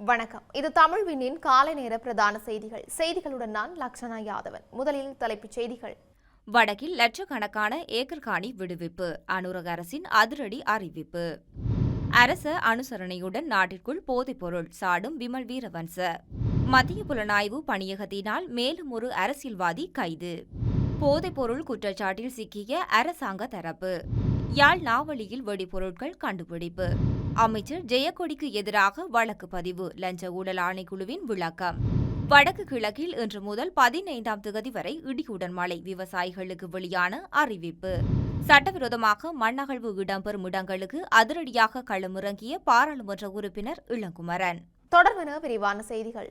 வணக்கம். இது தமிழ்வினின் காலை நேர பிரதான செய்திகள். செய்திகளுடன் நான் லக்ஷனா யாதவன். முதலில் தலைப்புச் செய்திகள். வடக்கில் லட்சக்கணக்கான ஏக்கர் காணி விடுவிப்பு. அனுரக அரசின் அதிரடி அறிவிப்பு. அரச அனுசரணையுடன் நாட்டிற்குள் போதைப்பொருள் சாடும் விமல் வீரவன்ச. மத்திய புலனாய்வு பணியகத்தினால் மேலும் ஒரு அரசியல்வாதி கைது. போதைப்பொருள் குற்றச்சாட்டில் சிக்கிய அரசாங்க தரப்பு. யாழ் நாவலியில் வெடிபொருட்கள் கண்டுபிடிப்பு. அமைச்சர் ஜெயக்கொடிக்கு எதிராக வழக்கு பதிவு லஞ்ச ஊழல் ஆணைக்குழுவின் விளக்கம். வடக்கு கிழக்கில் இன்று முதல் பதினைந்தாம் தேதி வரை இடியுடன் மழை விவசாயிகளுக்கு வெளியான அறிவிப்பு. சட்டவிரோதமாக மண்ணகழ்வு இடம்பெறும் இடங்களுக்கு அதிரடியாக களமிறங்கிய பாராளுமன்ற உறுப்பினர் இளங்குமரன். தொடர்பான விரிவான செய்திகள்.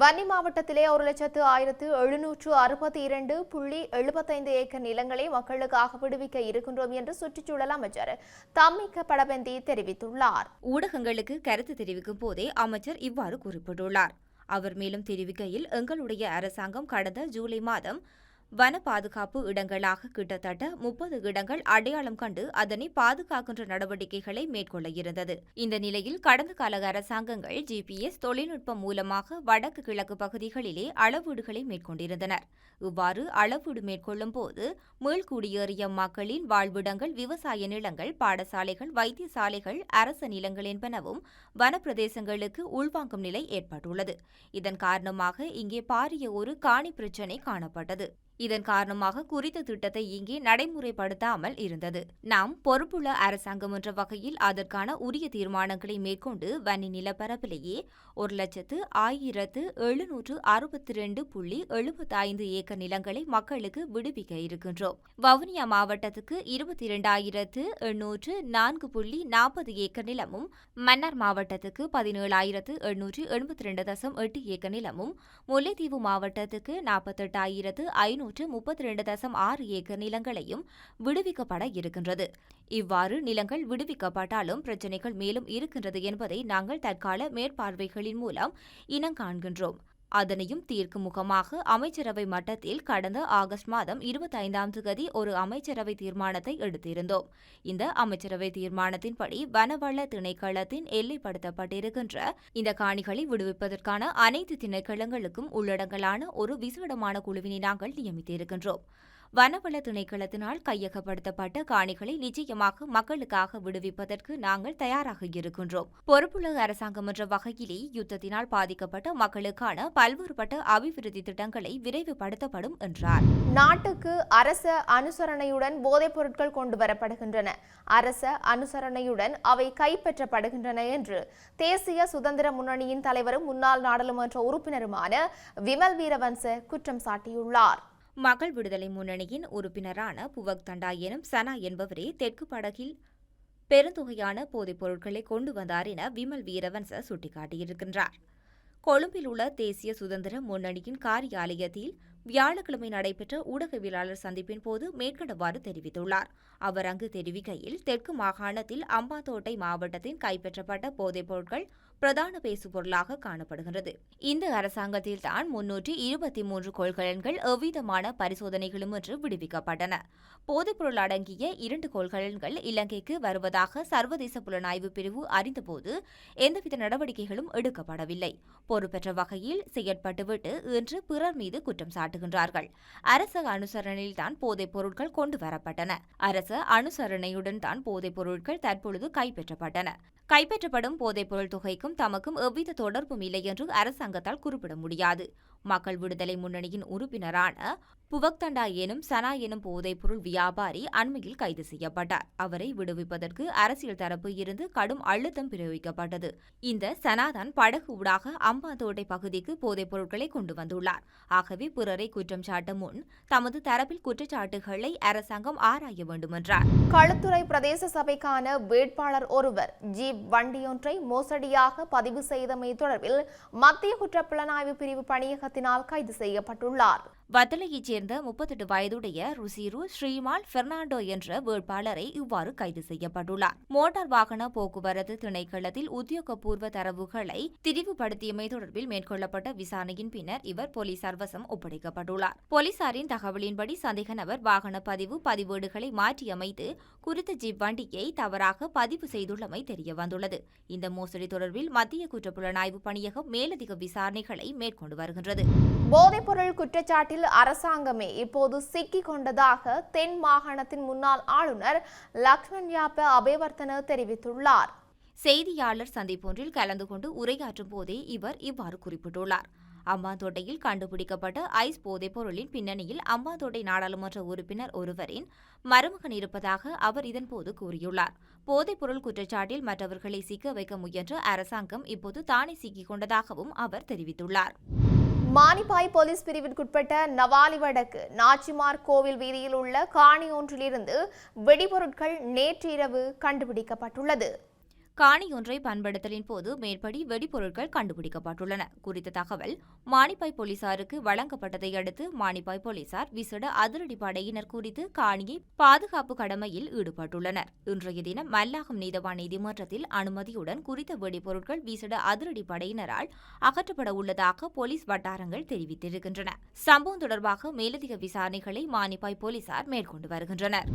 வன்னி மாவட்டத்திலே ஒரு லட்சத்து ஆயிரத்து எழுநூற்று அறுபத்தி இரண்டு புள்ளி எழுபத்தைந்து ஏக்கர் நிலங்களை மக்களுக்காக விடுவிக்க இருக்கின்றோம் என்று சுற்றுச்சூழல் அமைச்சர் தம்மிக்க படபந்தி தெரிவித்துள்ளார். ஊடகங்களுக்கு கருத்து தெரிவிக்கும் போதே அமைச்சர் இவ்வாறு குறிப்பிட்டுள்ளார். அவர் மேலும் தெரிவிக்கையில் எங்களுடைய அரசாங்கம் கடந்த ஜூலை மாதம் வன பாதுகாப்பு இடங்களாக கிட்டத்தட்ட முப்பது இடங்கள் அடையாளம் கண்டு அதனை பாதுகாக்கின்ற நடவடிக்கைகளை மேற்கொள்ள இருந்தது. இந்த நிலையில் கடந்த கால அரசாங்கங்கள் ஜிபிஎஸ் தொழில்நுட்பம் மூலமாக வடக்கு கிழக்கு பகுதிகளிலே அளவீடுகளை மேற்கொண்டிருந்தனர். இவ்வாறு அளவீடு மேற்கொள்ளும் போது மீள்குடியேறிய மக்களின் வாழ்விடங்கள் விவசாய நிலங்கள் பாடசாலைகள் வைத்தியசாலைகள் அரச நிலங்கள் என்பனவும் வனப்பிரதேசங்களுக்கு உள்வாங்கும் நிலை ஏற்பட்டுள்ளது. இதன் காரணமாக இங்கே பாரிய ஒரு காணி பிரச்சினை காணப்பட்டது. இதன் காரணமாக குறித்த திட்டத்தை இங்கே நடைமுறைப்படுத்தாமல் இருந்தது. நாம் பொறுப்புள்ள அரசாங்கம் என்ற வகையில் அதற்கான உரிய தீர்மானங்களை மேற்கொண்டு வன்னி நிலப்பரப்பிலேயே ஒரு லட்சத்து ஆயிரத்து எழுநூற்று அறுபத்தி ரெண்டு புள்ளி எழுபத்தி ஐந்து ஏக்கர் நிலங்களை மக்களுக்கு விடுவிக்க இருக்கின்றோம். வவுனியா மாவட்டத்துக்கு இருபத்தி இரண்டாயிரத்து எண்ணூற்று நான்கு புள்ளி நாற்பது ஏக்கர் நிலமும் மன்னார் மாவட்டத்துக்கு பதினேழாயிரத்து எண்ணூற்று எண்பத்தி ரெண்டு தசம் எட்டு ஏக்கர் நிலமும் முல்லைத்தீவு மாவட்டத்துக்கு நாற்பத்தெட்டாயிரத்து ஐநூற்று முப்பத்தி ரெண்டு தசம் ஆறு ஏக்கர் நிலங்களையும் விடுவிக்கப்பட இருக்கின்றது. இவ்வாறு நிலங்கள் விடுவிக்கப்பட்டாலும் பிரச்சினைகள் மேலும் இருக்கின்றது என்பதை நாங்கள் தற்கால மேற்பார்வைகளின் மூலம் இனங்காண்கின்றோம் அதனையும் தீர்க்கும் முகமாக அமைச்சரவை மட்டத்தில் கடந்த ஆகஸ்ட் மாதம் இருபத்தைந்தாம் தேதி ஒரு அமைச்சரவை தீர்மானத்தை எடுத்திருந்தோம். இந்த அமைச்சரவை தீர்மானத்தின்படி வனவள திணைக்களத்தின் எல்லைப்படுத்தப்பட்டிருக்கின்ற இந்த காணிகளை விடுவிப்பதற்கான அனைத்து திணைக்களங்களுக்கும் உள்ளடங்கலான ஒரு விசேடமான குழுவினை நாங்கள் நியமித்திருக்கின்றோம். வனவள திணைக்களத்தினால் கையகப்படுத்தப்பட்ட காணிகளை நிச்சயமாக மக்களுக்காக விடுவிப்பதற்கு நாங்கள் தயாராக இருக்கின்றோம். பொறுப்புள்ள அரசாங்கம் என்ற வகையிலே யுத்தத்தினால் பாதிக்கப்பட்ட மக்களுக்கான பல்வேறுபட்ட அபிவிருத்தி திட்டங்களை விரைவுபடுத்தப்படும் என்றார். நாட்டுக்கு அரச அனுசரணையுடன் போதைப் பொருட்கள் கொண்டு வரப்படுகின்றன அரச அனுசரணையுடன் அவை கைப்பற்றப்படுகின்றன என்று தேசிய சுதந்திர முன்னணியின் தலைவரும் முன்னாள் நாடாளுமன்ற உறுப்பினருமான விமல் வீரவன்ச குற்றம் சாட்டியுள்ளார். மகள் விடுதலை முன்னணியின் உறுப்பினரான புவக் தண்டா எனும் சனா என்பவரே தெற்கு படகில் பெருந்தொகையான போதைப் பொருட்களை கொண்டு வந்தார் என விமல் வீரவன்ச சுட்டிக்காட்டியிருக்கின்றார். கொழும்பில் உள்ள தேசிய சுதந்திர முன்னணியின் காரியாலயத்தில் வியாழக்கிழமை நடைபெற்ற ஊடகவியலாளர் சந்திப்பின் போது மேற்கண்டவாறு தெரிவித்துள்ளார். அவர் அங்கு தெரிவிக்கையில் தெற்கு மாகாணத்தில் அம்பாத்தோட்டை மாவட்டத்தில் கைப்பற்றப்பட்ட போதைப் பொருட்கள் பிரதான பேசுபொருளாக காணப்படுகிறது இந்த அரசாங்கத்தில் தான் முன்னூற்றி இருபத்தி மூன்று கொள்கலன்கள் எவ்விதமான பரிசோதனைகளும் என்று விடுவிக்கப்பட்டன. போதைப்பொருள் அடங்கிய இரண்டு கொள்கலன்கள் இலங்கைக்கு வருவதாக சர்வதேச புலனாய்வு பிரிவு அறிந்தபோது எந்தவித நடவடிக்கைகளும் எடுக்கப்படவில்லை. பொறுப்பெற்ற வகையில் செயற்பட்டுவிட்டு இன்று பிறர் மீது குற்றம் சாட்டுகின்றார்கள். அரச அனுசரணையில்தான் போதைப் பொருட்கள் கொண்டு வரப்பட்டன. அரச அனுசரணையுடன் தான் போதைப் பொருட்கள் தற்பொழுது கைப்பற்றப்பட்டன. கைப்பற்றப்படும் போதைப்பொருள் தொகைக்கும் தமக்கும் எவ்வித தொடர்பும் இல்லை என்று அரசாங்கத்தால் குறிப்பிட முடியாது. மக்கள் விடுதலை முன்னணியின் உறுப்பினரான புவக்தண்டா எனும் சனா எனும் போதைப்பொருள் வியாபாரி அண்மையில் கைது செய்யப்பட்டார். அவரை விடுவிப்பதற்கு அரசியல் தரப்பு இருந்து கடும் அழுத்தம் பிரயோகிக்கப்பட்டது. இந்த சனாதான் படகு ஊடாக அம்பாந்தோட்டை பகுதிக்கு போதைப் பொருட்களை கொண்டு வந்துள்ளார். ஆகவே பிறரை குற்றம் சாட்ட முன் தமது தரப்பில் குற்றச்சாட்டுகளை அரசாங்கம் ஆராய வேண்டுமென்றார். களுத்துறை பிரதேச சபைக்கான வேட்பாளர் ஒருவர் ஜீப் வண்டியொன்றை மோசடியாக பதிவு செய்தமை தொடர்பில் மத்திய குற்றப்புலனாய்வு பிரிவு பணியகத்தினால் கைது செய்யப்பட்டுள்ளார். வத்தலையைச் சேர்ந்த முப்பத்தெட்டு வயதுடைய ருசிரு ஸ்ரீமால் பெர்னாண்டோ என்ற வேட்பாளரை இவ்வாறு கைது செய்யப்பட்டுள்ளார். மோட்டார் வாகன போக்குவரத்து திணைக்களத்தில் உத்தியோகபூர்வ தரவுகளை திரிவுபடுத்தியமை தொடர்பில் மேற்கொள்ளப்பட்ட விசாரணையின் பின்னர் இவர் போலீசார் வசம் ஒப்படைக்கப்பட்டுள்ளார். போலீசாரின் தகவலின்படி சந்தேக நபர் வாகன பதிவு பதிவேடுகளை மாற்றியமைத்து குறித்த ஜீப் வண்டியை தவறாக பதிவு செய்துள்ளமை தெரியவந்துள்ளது. இந்த மோசடி தொடர்பில் மத்திய குற்றப்புலனாய்வு பணியகம் மேலதிக விசாரணைகளை மேற்கொண்டு வருகின்றது. போதைப்பொருள் குற்றச்சாட்டில் அரசாங்கமே இப்போது சிக்கிக் கொண்டதாக தென் மாகாணத்தின் முன்னாள் ஆளுநர் லக்ஷ்மண் யாப்ப அபேவர்த்தன தெரிவித்துள்ளார். செய்தியாளர் சந்திப்பொன்றில் கலந்து கொண்டு உரையாற்றும் போதே இவர் இவ்வாறு குறிப்பிட்டுள்ளார். அம்பாந்தோட்டையில் கண்டுபிடிக்கப்பட்ட ஐஸ் போதைப் பொருளின் பின்னணியில் அம்பாந்தோட்டை நாடாளுமன்ற உறுப்பினர் ஒருவரின் மருமகன் இருப்பதாக அவர் இதன்போது கூறியுள்ளார். போதைப்பொருள் குற்றச்சாட்டில் மற்றவர்களை சிக்க வைக்க முயன்ற அரசாங்கம் இப்போது தானே சிக்கிக் கொண்டதாகவும் அவர் தெரிவித்துள்ளார். மானிப்பாய் போலீஸ் பிரிவிற்குட்பட்ட நவாலி வடக்கு நாச்சிமார் கோவில் வீதியில் உள்ள காணி ஒன்றிலிருந்து வெடிபொருட்கள் நேற்றிரவு கண்டுபிடிக்கப்பட்டுள்ளது. காணி ஒன்றை போது மேற்படி வெடிபொருட்கள் கண்டுபிடிக்கப்பட்டுள்ளன. குறித்த தகவல் மானிப்பாய் போலீசாருக்கு வழங்கப்பட்டதை அடுத்து மானிப்பாய் போலீசார் விசேட அதிரடி படையினர் குறித்து காணியை பாதுகாப்பு கடமையில் ஈடுபட்டுள்ளனர். இன்றைய தினம் மல்லாகம் நீதவான் நீதிமன்றத்தில் அனுமதியுடன் குறித்த வெடிபொருட்கள் விசேட அதிரடி படையினரால் அகற்றப்பட உள்ளதாக போலீஸ் வட்டாரங்கள் தெரிவித்திருக்கின்றன. சம்பவம் தொடர்பாக மேலதிக விசாரணைகளை மானிப்பாய் போலீசார் மேற்கொண்டு வருகின்றனர்.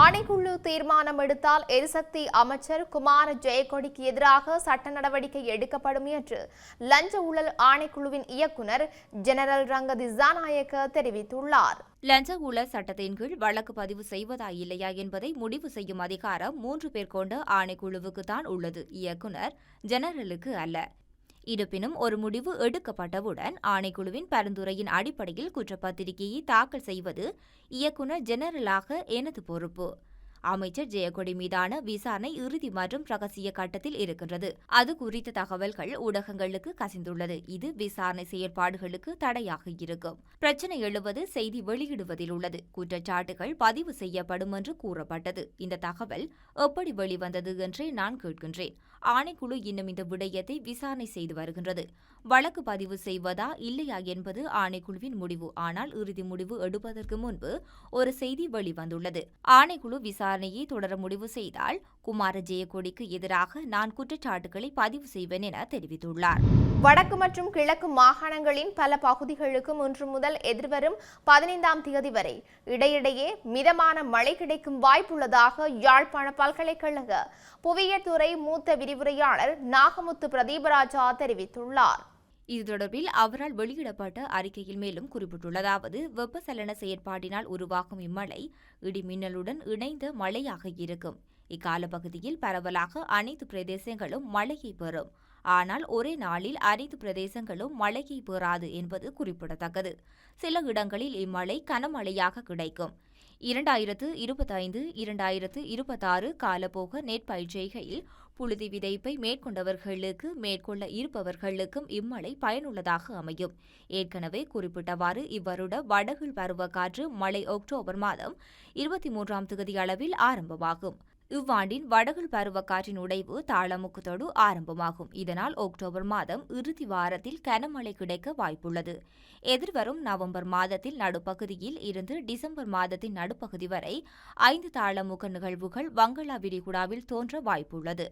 ஆணைக்குழு தீர்மானம் எடுத்தால் எரிசக்தி அமைச்சர் குமார ஜெயக்கொடிக்கு எதிராக சட்ட நடவடிக்கை எடுக்கப்படும் என்று லஞ்ச ஊழல் ஆணைக்குழுவின் இயக்குனர் ஜெனரல் ரங்க திசாநாயக்க தெரிவித்துள்ளார். லஞ்ச ஊழல் சட்டத்தின் கீழ் வழக்கு பதிவு செய்வதா இல்லையா என்பதை முடிவு செய்யும் அதிகாரம் மூன்று பேர் கொண்ட ஆணைக்குழுவுக்கு தான் உள்ளது. இயக்குனர் ஜெனரலுக்கு அல்ல. இருப்பினும் ஒரு முடிவு எடுக்கப்பட்டவுடன் ஆணைக்குழுவின் பரிந்துரையின் அடிப்படையில் குற்றப்பத்திரிகையை தாக்கல் செய்வது இயக்குனர் ஜெனரலாக எனது பொறுப்பு. அமைச்சர் ஜெயக்கொடி மீதான விசாரணை இறுதி மற்றும் ரகசிய கட்டத்தில் இருக்கின்றது. அது குறித்த தகவல்கள் ஊடகங்களுக்கு கசிந்துள்ளது. இது விசாரணை செயற்பாடுகளுக்கு தடையாக இருக்கும். பிரச்சனை எழுவது செய்தி வெளியிடுவதில் உள்ளது. குற்றச்சாட்டுகள் பதிவு செய்யப்படும் என்று கூறப்பட்டது. இந்த தகவல் எப்படி வெளிவந்தது என்றே நான் கேட்கின்றேன். ஆணைக்குழு இன்னும் இந்த விடயத்தை விசாரணை செய்து வருகின்றது. வழக்கு பதிவு செய்வதா இல்லையா என்பது ஆணைக்குழுவின் முடிவு. ஆனால் இறுதி முடிவு எடுப்பதற்கு முன்பு ஒரு செய்தி வெளிவந்துள்ளது. ஆணைக்குழு விசாரணையை தொடர முடிவு செய்தால் குமார ஜெயக்கொடிக்கு எதிராக நான் குற்றச்சாட்டுகளை பதிவு செய்வேன் என தெரிவித்துள்ளார். வடக்கு மற்றும் கிழக்கு மாகாணங்களின் பல பகுதிகளுக்கும் இன்று முதல் எதிர்வரும் பதினைந்தாம் தேதி வரை இடையிடையே மிதமான மழை கிடைக்கும் வாய்ப்புள்ளதாக யாழ்ப்பாண பல்கலைக்கழக புவியியல் துறை மூத்த விரிவுரையாளர் நாகமுத்து பிரதீபராஜா தெரிவித்துள்ளார். இது தொடர்பில் அவரால் வெளியிடப்பட்ட அறிக்கையில் மேலும் குறிப்பிட்டுள்ளதாவது வெப்பசலன செயற்பாட்டினால் உருவாகும் இம்மழை இடிமின்னலுடன் இணைந்த மழையாக இருக்கும். இக்கால பகுதியில் பரவலாக அனைத்து பிரதேசங்களும் மழையை பெறும். ஆனால் ஒரே நாளில் அனைத்து பிரதேசங்களும் மழையை பெறாது என்பது குறிப்பிடத்தக்கது. சில இடங்களில் இம்மழை கனமழையாக கிடைக்கும். இரண்டாயிரத்து இருபத்தைந்து இரண்டாயிரத்து இருபத்தாறு காலப்போக நெற்பயிற்சிகையில் புழுதி விதைப்பை மேற்கொண்டவர்களுக்கு மேற்கொள்ள இருப்பவர்களுக்கும் இம்மழை பயனுள்ளதாக அமையும். ஏற்கனவே குறிப்பிட்டவாறு இவ்வருட வடகிழ் பருவக்காற்று மழை அக்டோபர் மாதம் இருபத்தி மூன்றாம் தேதி அளவில் ஆரம்பமாகும். இவ்வாண்டின் வடகிழ் பருவக்காற்றின் உடைவு தாளமுக்கத்தோடு ஆரம்பமாகும். இதனால் அக்டோபர் மாதம் இறுதி வாரத்தில் கனமழை கிடைக்க வாய்ப்புள்ளது. எதிர்வரும் நவம்பர் மாதத்தில் நடுப்பகுதியில் இருந்து டிசம்பர் மாதத்தின் நடுப்பகுதி வரை ஐந்து தாளமுக நிகழ்வுகள் வங்களா விரிகுடாவில் தோன்ற வாய்ப்புள்ளது.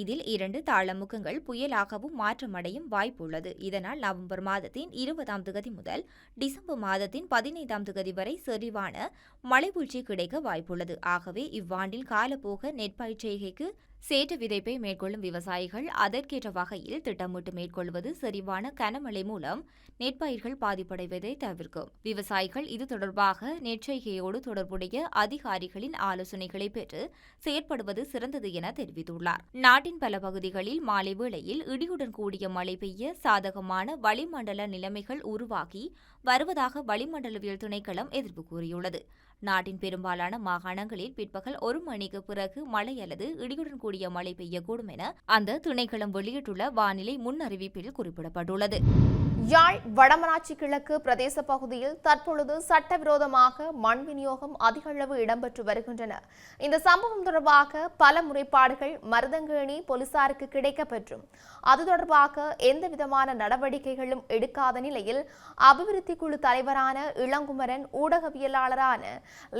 இதில் இரண்டு தாளமுகங்கள் புயலாகவும் மாற்றமடையும் வாய்ப்புள்ளது. இதனால் நவம்பர் மாதத்தின் இருபதாம் திகதி முதல் டிசம்பர் மாதத்தின் பதினைந்தாம் திகதி வரை செறிவான மழைவீழ்ச்சி கிடைக்க வாய்ப்புள்ளது. ஆகவே இவ்வாண்டில் காலப்போக நெற்பயிற்சிகைக்கு சேற்று விதைப்பை மேற்கொள்ளும் விவசாயிகள் அதற்கேற்ற வகையில் திட்டமிட்டு மேற்கொள்வது செறிவான கனமழை மூலம் நெற்பயிர்கள் பாதிப்படைவதை தவிர்க்கும். விவசாயிகள் இது தொடர்பாக நெற்செய்கையோடு தொடர்புடைய அதிகாரிகளின் ஆலோசனைகளை பெற்று செயற்படுவது சிறந்தது என தெரிவித்துள்ளார். நாட்டின் பல பகுதிகளில் மாலை வேளையில் இடியுடன் கூடிய மழை பெய்ய சாதகமான வளிமண்டல நிலைமைகள் உருவாகி வருவதாக வளிமண்டலவியல் திணைக்களம் எதிர்ப்பு கூறியுள்ளது. நாட்டின் பெரும்பாலான மாகாணங்களில் பிற்பகல் ஒரு மணிக்கு பிறகு மழை அல்லது இடியுடன் கூடிய மழை பெய்யக்கூடும் என அந்த திணைக்களம் வெளியிட்டுள்ள வானிலை முன்னறிவிப்பில் குறிப்பிடப்பட்டுள்ளது. யாழ் வடமராட்சி கிழக்கு பிரதேச பகுதியில் தற்பொழுது சட்டவிரோதமாக மண் விநியோகம் அதிகளவு இடம்பெற்று வருகின்றன. இந்த சம்பவம் தொடர்பாக பல முறைப்பாடுகள் மருதங்கேணி போலீசாருக்கு கிடைக்கப்பெற்றும். அது தொடர்பாக எந்தவிதமான நடவடிக்கைகளும் எடுக்காத நிலையில் அபிவிருத்தி குழு தலைவரான இளங்குமரன் ஊடகவியலாளரான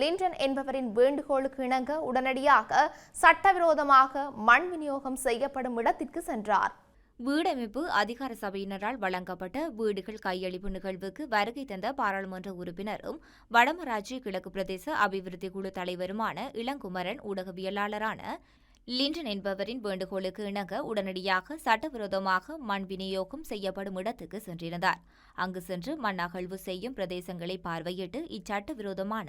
லிண்டன் என்பவரின் வேண்டுகோளுக்கு இணங்க உடனடியாக சட்டவிரோதமாக மண் விநியோகம் செய்யப்படும் இடத்திற்கு சென்றார். வீடமைப்பு அதிகார சபையினரால் வழங்கப்பட்ட வீடுகள் கையளிப்பு நிகழ்வுக்கு வருகை தந்த பாராளுமன்ற உறுப்பினரும் வடமராட்சி கிழக்கு பிரதேச அபிவிருத்தி குழு தலைவருமான இளங்குமரன் ஊடகவியலாளரான லிண்டன் என்பவரின் வேண்டுகோளுக்கு இணங்க உடனடியாக சட்டவிரோதமாக மண் விநியோகம் செய்யப்படும் இடத்துக்கு சென்றிருந்தார். அங்கு சென்று மண் அகழ்வு செய்யும் பிரதேசங்களை பார்வையிட்டு இச்சட்ட விரோதமான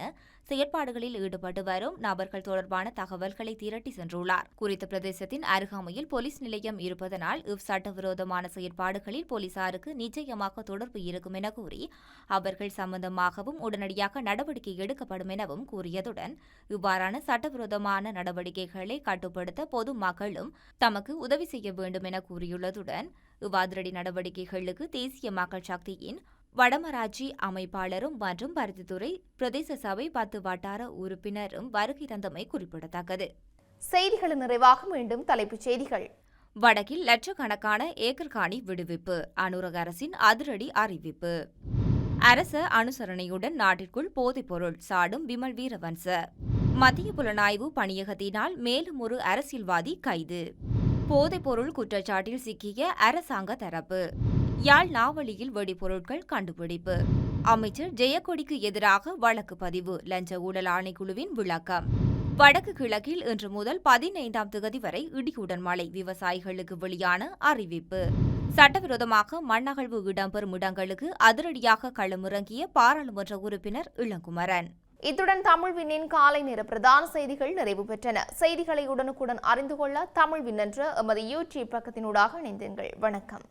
செயற்பாடுகளில் ஈடுபட்டு வரும் நபர்கள் தொடர்பான தகவல்களை திரட்டி சென்றுள்ளார். குறித்த பிரதேசத்தின் அருகாமையில் போலீஸ் நிலையம் இருப்பதனால் இவ் சட்டவிரோதமான செயற்பாடுகளில் போலீசாருக்கு நிச்சயமாக தொடர்பு இருக்கும் என கூறி அவர்கள் சம்பந்தமாகவும் உடனடியாக நடவடிக்கை எடுக்கப்படும் எனவும் கூறியதுடன் இவ்வாறான சட்டவிரோதமான நடவடிக்கைகளை கட்டுப்படுத்த பொதுமக்களும் தமக்கு உதவி செய்ய வேண்டும் என கூறியுள்ளதுடன் இவ்வாதிரடி நடவடிக்கைகளுக்கு தேசிய மக்கள் சக்தியின் வடமராட்சி அமைப்பாளரும் மற்றும் பருத்தித்துறை பிரதேச சபை பத்து வட்டார உறுப்பினரும் வருகை தந்தமை குறிப்பிடத்தக்கது. செய்திகளின் நிறைவாக மீண்டும் தலைப்புச் செய்திகள். வடக்கில் லட்சக்கணக்கான ஏக்கர் காணி விடுவிப்பு அனுரக அரசின் அதிரடி அறிவிப்பு. அரச அனுசரணையுடன் நாட்டிற்குள் போதைப்பொருள் சாடும் விமல் வீரவன்ச. மத்திய புலனாய்வு பணியகத்தினால் மேலும் ஒரு அரசியல்வாதி கைது. போதைப்பொருள் குற்றச்சாட்டில் சிக்கிய அரசாங்க தரப்பு. யாழ் நாவலியில் வெடிபொருட்கள் கண்டுபிடிப்பு. அமைச்சர் ஜெயக்கொடிக்கு எதிராக வழக்கு பதிவு லஞ்ச ஊழல் ஆணைக்குழுவின் விளக்கம். வடக்கு கிழக்கில் இன்று முதல் பதினைந்தாம் தேதி வரை இடியுடன் மழை விவசாயிகளுக்கு வெளியான அறிவிப்பு. சட்டவிரோதமாக மண்ணகழ்வு இடம்பெறும் இடங்களுக்கு அதிரடியாக களமிறங்கிய பாராளுமன்ற உறுப்பினர் இளங்குமரன். இத்துடன் தமிழ் விண்ணின் காலை நேர பிரதான செய்திகள் நிறைவு பெற்றன. செய்திகளை உடனுக்குடன் அறிந்து கொள்ள தமிழ் விண்ணென்ற எமது யூடியூப் பக்கத்தினூடாக இணைந்தீர்கள் வணக்கம்.